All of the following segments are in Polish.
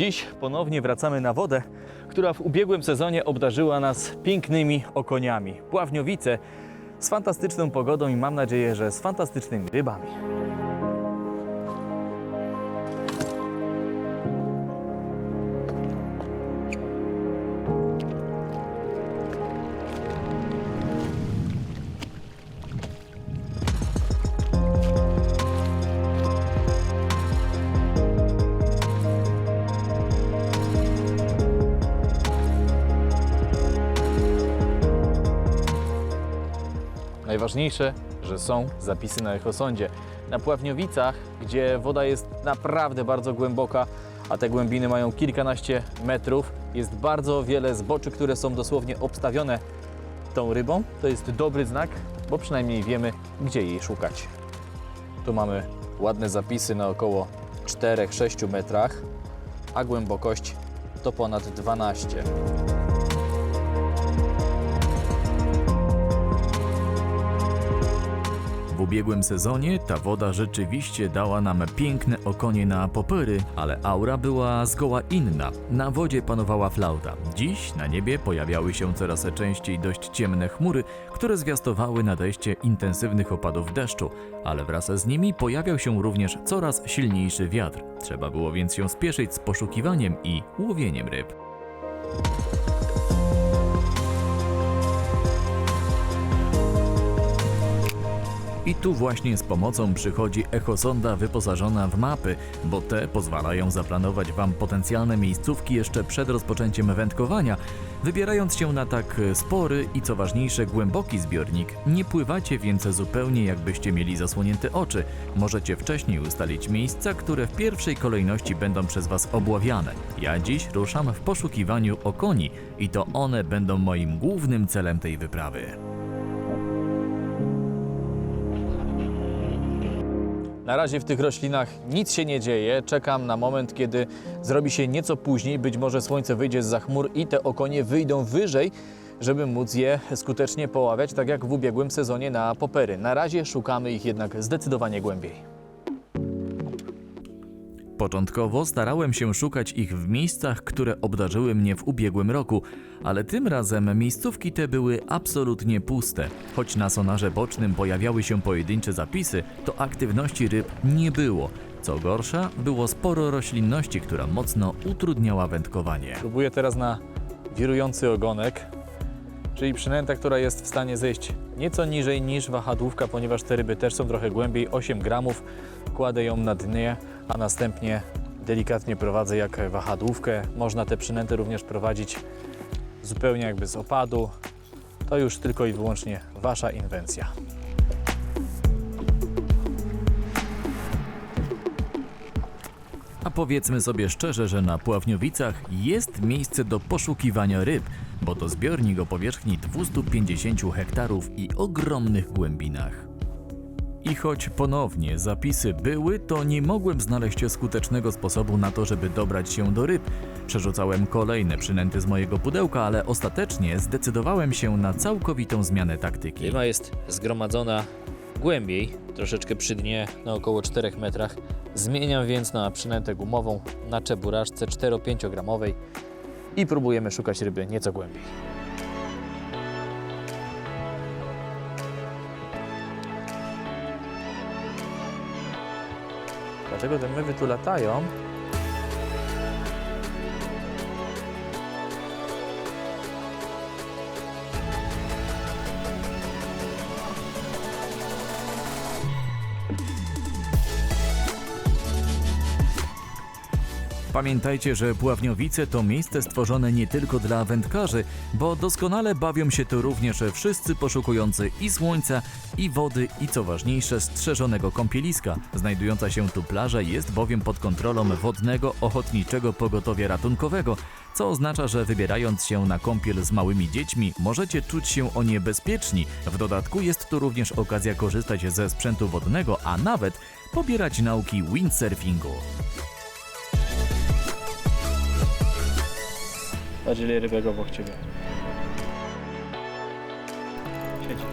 Dziś ponownie wracamy na wodę, która w ubiegłym sezonie obdarzyła nas pięknymi okoniami. Pławniowice z fantastyczną pogodą i mam nadzieję, że z fantastycznymi rybami. Najważniejsze, że są zapisy na Echosądzie. Na Pławniowicach, gdzie woda jest naprawdę bardzo głęboka, a te głębiny mają kilkanaście metrów, jest bardzo wiele zboczy, które są dosłownie obstawione tą rybą. To jest dobry znak, bo przynajmniej wiemy, gdzie jej szukać. Tu mamy ładne zapisy na około 4-6 metrach, a głębokość to ponad 12. W ubiegłym sezonie ta woda rzeczywiście dała nam piękne okonie na popyry, ale aura była zgoła inna. Na wodzie panowała flauta. Dziś na niebie pojawiały się coraz częściej dość ciemne chmury, które zwiastowały nadejście intensywnych opadów deszczu, ale wraz z nimi pojawiał się również coraz silniejszy wiatr. Trzeba było więc się spieszyć z poszukiwaniem i łowieniem ryb. I tu właśnie z pomocą przychodzi echosonda wyposażona w mapy, bo te pozwalają zaplanować Wam potencjalne miejscówki jeszcze przed rozpoczęciem wędkowania. Wybierając się na tak spory i co ważniejsze głęboki zbiornik, nie pływacie więc zupełnie jakbyście mieli zasłonięte oczy. Możecie wcześniej ustalić miejsca, które w pierwszej kolejności będą przez Was obławiane. Ja dziś ruszam w poszukiwaniu okoni i to one będą moim głównym celem tej wyprawy. Na razie w tych roślinach nic się nie dzieje. Czekam na moment, kiedy zrobi się nieco później. Być może słońce wyjdzie z chmur i te okonie wyjdą wyżej, żeby móc je skutecznie poławiać, tak jak w ubiegłym sezonie na popery. Na razie szukamy ich jednak zdecydowanie głębiej. Początkowo starałem się szukać ich w miejscach, które obdarzyły mnie w ubiegłym roku, ale tym razem miejscówki te były absolutnie puste. Choć na sonarze bocznym pojawiały się pojedyncze zapisy, to aktywności ryb nie było. Co gorsza, było sporo roślinności, która mocno utrudniała wędkowanie. Próbuję teraz na wirujący ogonek, czyli przynęta, która jest w stanie zejść nieco niżej niż wahadłówka, ponieważ te ryby też są trochę głębiej, 8 gramów. Kładę ją na dnie, a następnie delikatnie prowadzę jak wahadłówkę. Można te przynęty również prowadzić zupełnie jakby z opadu. To już tylko i wyłącznie Wasza inwencja. A powiedzmy sobie szczerze, że na Pławniowicach jest miejsce do poszukiwania ryb, bo to zbiornik o powierzchni 250 hektarów i ogromnych głębinach. I choć ponownie zapisy były, to nie mogłem znaleźć skutecznego sposobu na to, żeby dobrać się do ryb. Przerzucałem kolejne przynęty z mojego pudełka, ale ostatecznie zdecydowałem się na całkowitą zmianę taktyki. Ryba jest zgromadzona głębiej, troszeczkę przy dnie, na około 4 metrach. Zmieniam więc na przynętę gumową na czeburażce 4-5 gramowej i próbujemy szukać ryby nieco głębiej. Dlaczego te mywy tu latają? Pamiętajcie, że Pławniowice to miejsce stworzone nie tylko dla wędkarzy, bo doskonale bawią się tu również wszyscy poszukujący i słońca, i wody, i co ważniejsze, strzeżonego kąpieliska. Znajdująca się tu plaża jest bowiem pod kontrolą Wodnego Ochotniczego Pogotowia Ratunkowego, co oznacza, że wybierając się na kąpiel z małymi dziećmi, możecie czuć się o nie bezpieczni. W dodatku jest tu również okazja korzystać ze sprzętu wodnego, a nawet pobierać nauki windsurfingu. Patrz ile rybek obok Ciebie. Siedzi.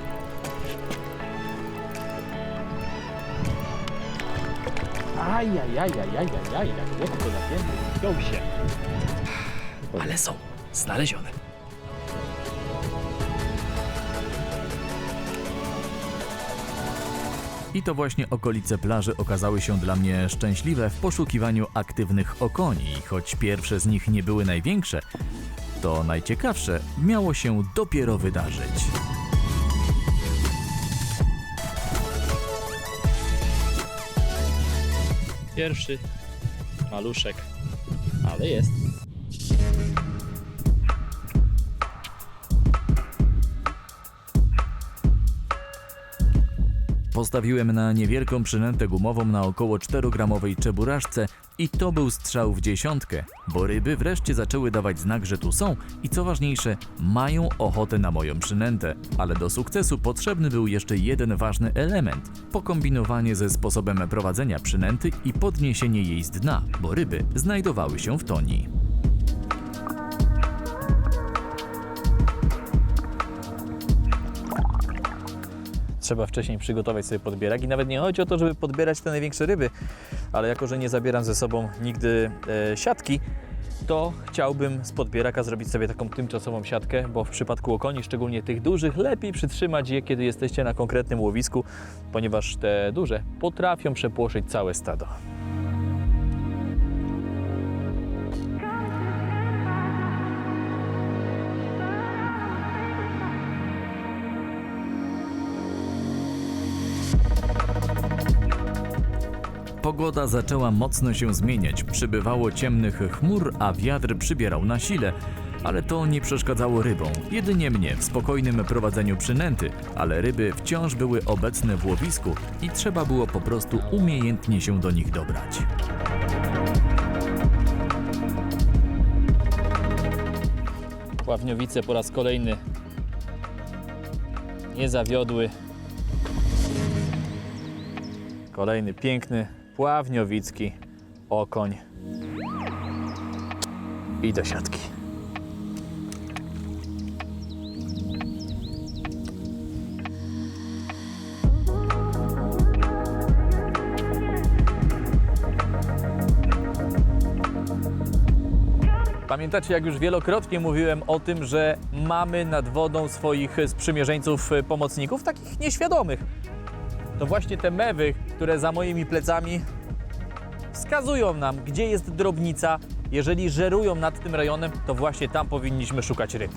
Ajajajajajajaj, jak lekko napięty, wziął się. Ale są znalezione. I to właśnie okolice plaży okazały się dla mnie szczęśliwe w poszukiwaniu aktywnych okoni. Choć pierwsze z nich nie były największe, to najciekawsze miało się dopiero wydarzyć. Pierwszy maluszek, ale jest. Postawiłem na niewielką przynętę gumową na około 4-gramowej czeburażce i to był strzał w dziesiątkę, bo ryby wreszcie zaczęły dawać znak, że tu są i co ważniejsze, mają ochotę na moją przynętę. Ale do sukcesu potrzebny był jeszcze jeden ważny element pokombinowanie ze sposobem prowadzenia przynęty i podniesienie jej z dna, bo ryby znajdowały się w toni. Trzeba wcześniej przygotować sobie podbierak i nawet nie chodzi o to, żeby podbierać te największe ryby, ale jako, że nie zabieram ze sobą nigdy e, siatki, to chciałbym z podbieraka zrobić sobie taką tymczasową siatkę, bo w przypadku okoni, szczególnie tych dużych, lepiej przytrzymać je, kiedy jesteście na konkretnym łowisku, ponieważ te duże potrafią przepłoszyć całe stado. Pogoda zaczęła mocno się zmieniać, przybywało ciemnych chmur, a wiatr przybierał na sile. Ale to nie przeszkadzało rybom, jedynie mnie w spokojnym prowadzeniu przynęty, ale ryby wciąż były obecne w łowisku i trzeba było po prostu umiejętnie się do nich dobrać. Pławniowice po raz kolejny nie zawiodły. Kolejny piękny pławniowicki okoń. I do siatki. Pamiętacie, jak już wielokrotnie mówiłem o tym, że mamy nad wodą swoich sprzymierzeńców, pomocników, takich nieświadomych. To właśnie te mewy, które za moimi plecami wskazują nam, gdzie jest drobnica. Jeżeli żerują nad tym rejonem, to właśnie tam powinniśmy szukać ryb.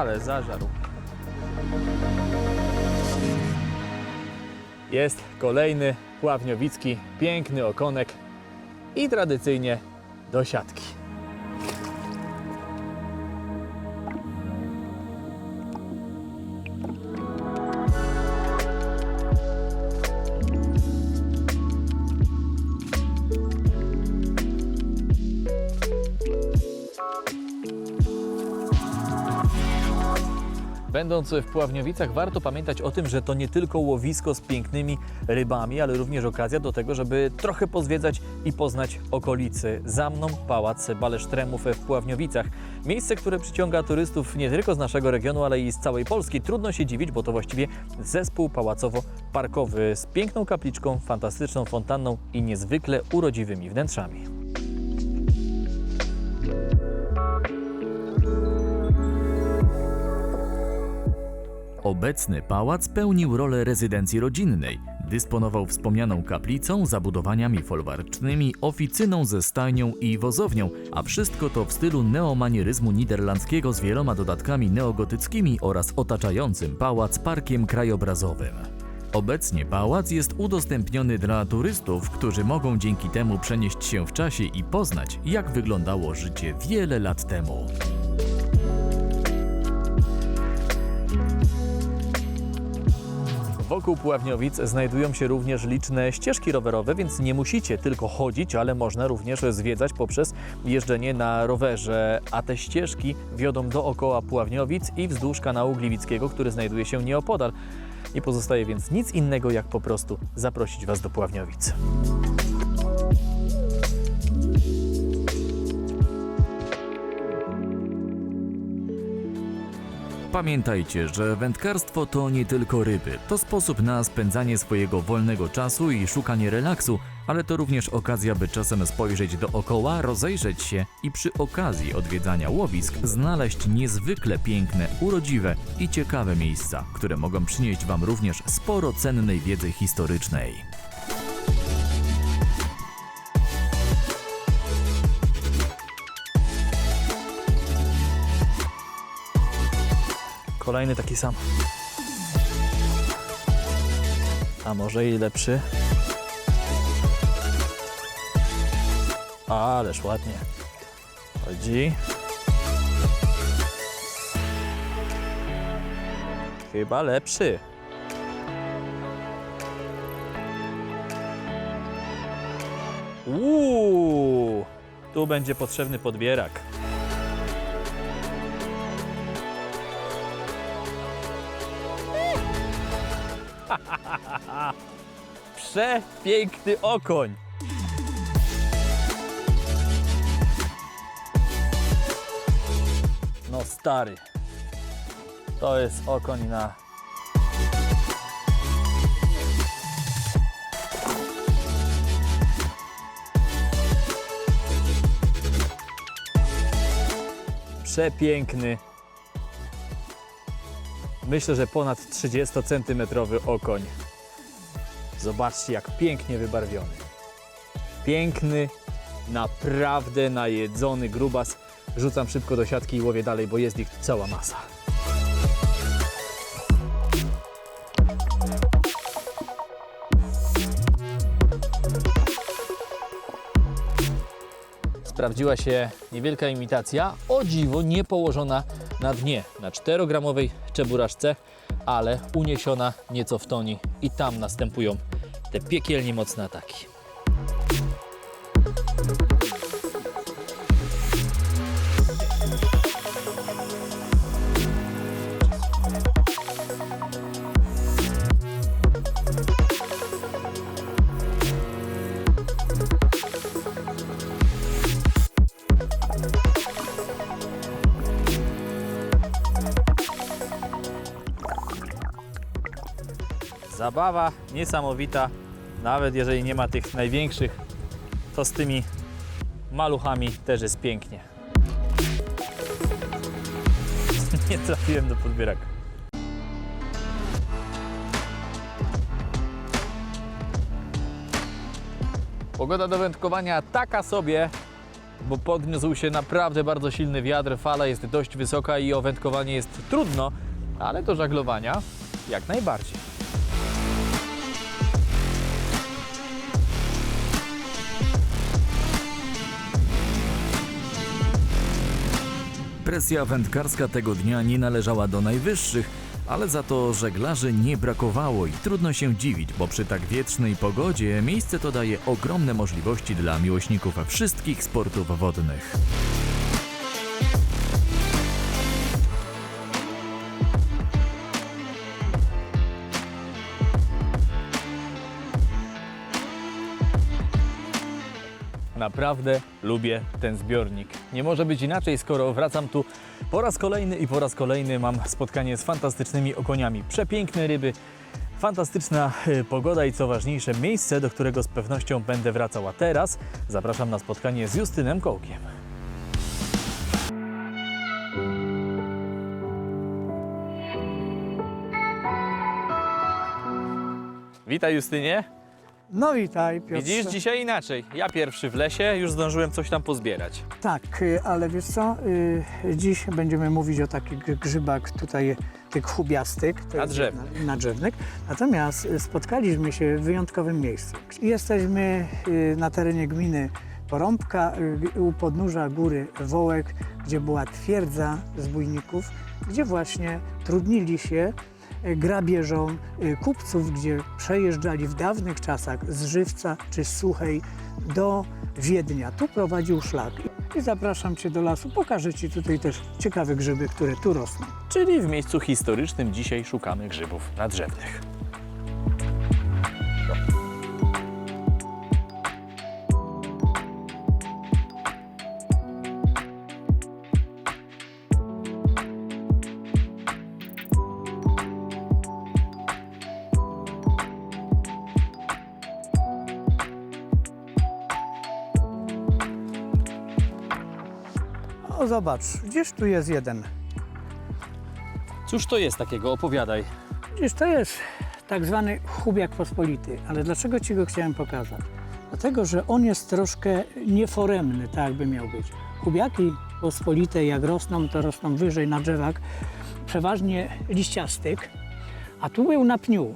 Ale zażarł. Jest kolejny pławniowicki, piękny okonek i tradycyjnie do siatki. Będąc w Pławniowicach, warto pamiętać o tym, że to nie tylko łowisko z pięknymi rybami, ale również okazja do tego, żeby trochę pozwiedzać i poznać okolicy. Za mną pałac Balesztremów w Pławniowicach. Miejsce, które przyciąga turystów nie tylko z naszego regionu, ale i z całej Polski. Trudno się dziwić, bo to właściwie zespół pałacowo-parkowy z piękną kapliczką, fantastyczną fontanną i niezwykle urodziwymi wnętrzami. Obecny pałac pełnił rolę rezydencji rodzinnej. Dysponował wspomnianą kaplicą, zabudowaniami folwarcznymi, oficyną ze stajnią i wozownią, a wszystko to w stylu neomanieryzmu niderlandzkiego z wieloma dodatkami neogotyckimi oraz otaczającym pałac parkiem krajobrazowym. Obecnie pałac jest udostępniony dla turystów, którzy mogą dzięki temu przenieść się w czasie i poznać, jak wyglądało życie wiele lat temu. Wokół Puławniowic znajdują się również liczne ścieżki rowerowe, więc nie musicie tylko chodzić, ale można również zwiedzać poprzez jeżdżenie na rowerze. A te ścieżki wiodą dookoła Puławniowic i wzdłuż kanału Gliwickiego, który znajduje się nieopodal. Nie pozostaje więc nic innego, jak po prostu zaprosić Was do Puławniowic. Pamiętajcie, że wędkarstwo to nie tylko ryby. To sposób na spędzanie swojego wolnego czasu i szukanie relaksu, ale to również okazja, by czasem spojrzeć dookoła, rozejrzeć się i przy okazji odwiedzania łowisk znaleźć niezwykle piękne, urodziwe i ciekawe miejsca, które mogą przynieść Wam również sporo cennej wiedzy historycznej. Kolejny taki sam. A może i lepszy? Ależ ładnie. Chodzi. Chyba lepszy. Uuu, tu będzie potrzebny podbierak. Przepiękny okoń. No stary. To jest okoń na... Przepiękny. Myślę, że ponad 30 centymetrowy okoń. Zobaczcie, jak pięknie wybarwiony. Piękny, naprawdę najedzony grubas. Rzucam szybko do siatki i łowię dalej, bo jest ich cała masa. Sprawdziła się niewielka imitacja, o dziwo nie położona na dnie, na 4-gramowej czeburaczce, ale uniesiona nieco w toni i tam następują te piekielnie mocne ataki. Zabawa niesamowita, nawet jeżeli nie ma tych największych, to z tymi maluchami też jest pięknie. Nie trafiłem do podbieraka. Pogoda do wędkowania taka sobie, bo podniósł się naprawdę bardzo silny wiatr, fala jest dość wysoka i o wędkowanie jest trudno, ale do żaglowania jak najbardziej. Presja wędkarska tego dnia nie należała do najwyższych, ale za to żeglarzy nie brakowało i trudno się dziwić, bo przy tak wietrznej pogodzie miejsce to daje ogromne możliwości dla miłośników wszystkich sportów wodnych. Naprawdę lubię ten zbiornik. Nie może być inaczej, skoro wracam tu po raz kolejny i po raz kolejny mam spotkanie z fantastycznymi okoniami. Przepiękne ryby, fantastyczna y, pogoda i co ważniejsze miejsce, do którego z pewnością będę wracał. A teraz zapraszam na spotkanie z Justynem Kołkiem. Witaj Justynie. No witaj, Piotrze. Widzisz, dzisiaj inaczej. Ja pierwszy w lesie, już zdążyłem coś tam pozbierać. Tak, y, ale wiesz co, y, dziś będziemy mówić o takich grzybach tutaj, tych chubiastych. to jest Nadrzewnych. jedna- Nadrzewnych. Natomiast y, spotkaliśmy się w wyjątkowym miejscu. Jesteśmy y, na terenie gminy Porąbka, y, u podnóża góry Wołek, gdzie była twierdza zbójników, gdzie właśnie trudnili się grabieżą e, kupców, gdzie przejeżdżali w dawnych czasach z Żywca czy z Suchej do Wiednia. Tu prowadził szlak. I zapraszam Cię do lasu, pokażę Ci tutaj też ciekawe grzyby, które tu rosną. Czyli w miejscu historycznym dzisiaj szukamy grzybów nadrzewnych. Zobacz, gdzieś tu jest jeden. Cóż to jest takiego? Opowiadaj. Widzisz, to jest tak zwany chubiak pospolity, ale dlaczego Ci go chciałem pokazać? Dlatego, że on jest troszkę nieforemny, tak jakby miał być. Chubiaki pospolite, jak rosną, to rosną wyżej na drzewach, przeważnie liściastych, a tu był na pniu.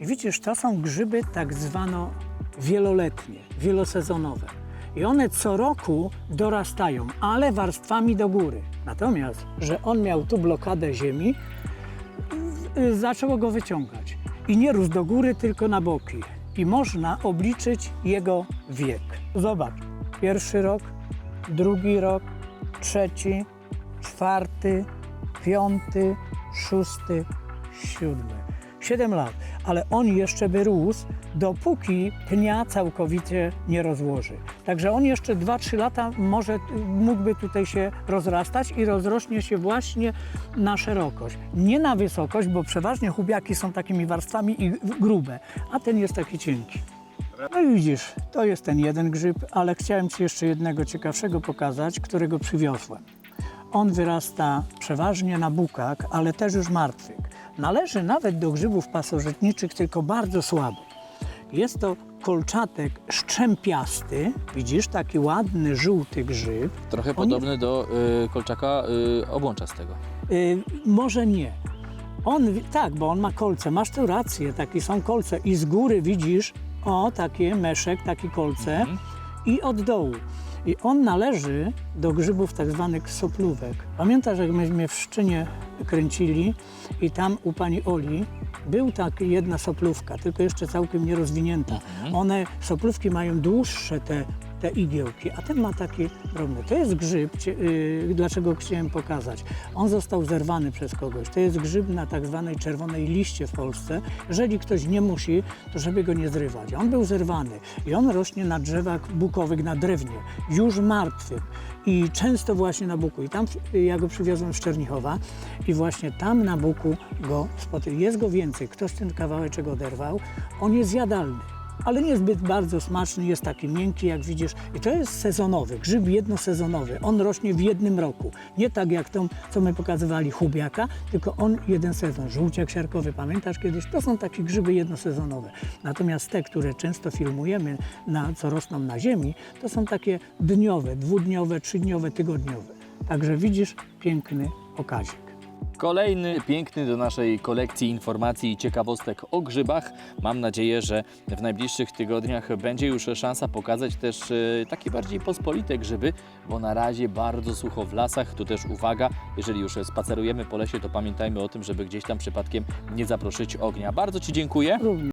I widzisz, to są grzyby tak zwano wieloletnie, wielosezonowe. I one co roku dorastają, ale warstwami do góry. Natomiast, że on miał tu blokadę ziemi, y, zaczęło go wyciągać. I nie rósł do góry, tylko na boki. I można obliczyć jego wiek. Zobacz, pierwszy rok, drugi rok, trzeci, czwarty, piąty, szósty, siódmy. Siedem lat, ale on jeszcze by rósł, dopóki pnia całkowicie nie rozłoży. Także on jeszcze 2-3 lata może mógłby tutaj się rozrastać i rozrośnie się właśnie na szerokość. Nie na wysokość, bo przeważnie chubiaki są takimi warstwami i grube, a ten jest taki cienki. No i widzisz, to jest ten jeden grzyb, ale chciałem Ci jeszcze jednego ciekawszego pokazać, którego przywiozłem. On wyrasta przeważnie na bukach, ale też już martwych. Należy nawet do grzybów pasożytniczych, tylko bardzo słabo. Jest to kolczatek szczępiasty, widzisz, taki ładny, żółty grzyb. Trochę On podobny do y, kolczaka y, obłączastego. Y, może nie. On, tak, bo on ma kolce, masz tu rację, takie są kolce i z góry widzisz, o, takie meszek, takie kolce i od dołu. I on należy do grzybów tak zwanych soplówek. Pamiętasz, jak myśmy w Szczynie kręcili i tam u pani Oli był tak jedna soplówka, tylko jeszcze całkiem nierozwinięta. One, soplówki mają dłuższe te, te igiełki, a ten ma takie drobne. To jest grzyb, yy, dlaczego chciałem pokazać. On został zerwany przez kogoś. To jest grzyb na tak zwanej czerwonej liście w Polsce. Jeżeli ktoś nie musi, to żeby go nie zrywać. On był zerwany i on rośnie na drzewach bukowych, na drewnie, już martwym i często właśnie na buku. I tam y, ja go przywiozłem z Czernichowa i właśnie tam na buku go spotykam. Jest go więcej. Ktoś ten kawałeczek oderwał. On jest jadalny ale niezbyt bardzo smaczny, jest taki miękki, jak widzisz. I to jest sezonowy, grzyb jednosezonowy. On rośnie w jednym roku. Nie tak jak tą, co my pokazywali, chubiaka, tylko on jeden sezon. Żółciak siarkowy, pamiętasz kiedyś? To są takie grzyby jednosezonowe. Natomiast te, które często filmujemy, na, co rosną na ziemi, to są takie dniowe, dwudniowe, trzydniowe, tygodniowe. Także widzisz, piękny okazik. Kolejny piękny do naszej kolekcji informacji i ciekawostek o grzybach. Mam nadzieję, że w najbliższych tygodniach będzie już szansa pokazać też e, takie bardziej pospolite grzyby, bo na razie bardzo sucho w lasach. Tu też uwaga, jeżeli już spacerujemy po lesie, to pamiętajmy o tym, żeby gdzieś tam przypadkiem nie zaproszyć ognia. Bardzo Ci dziękuję.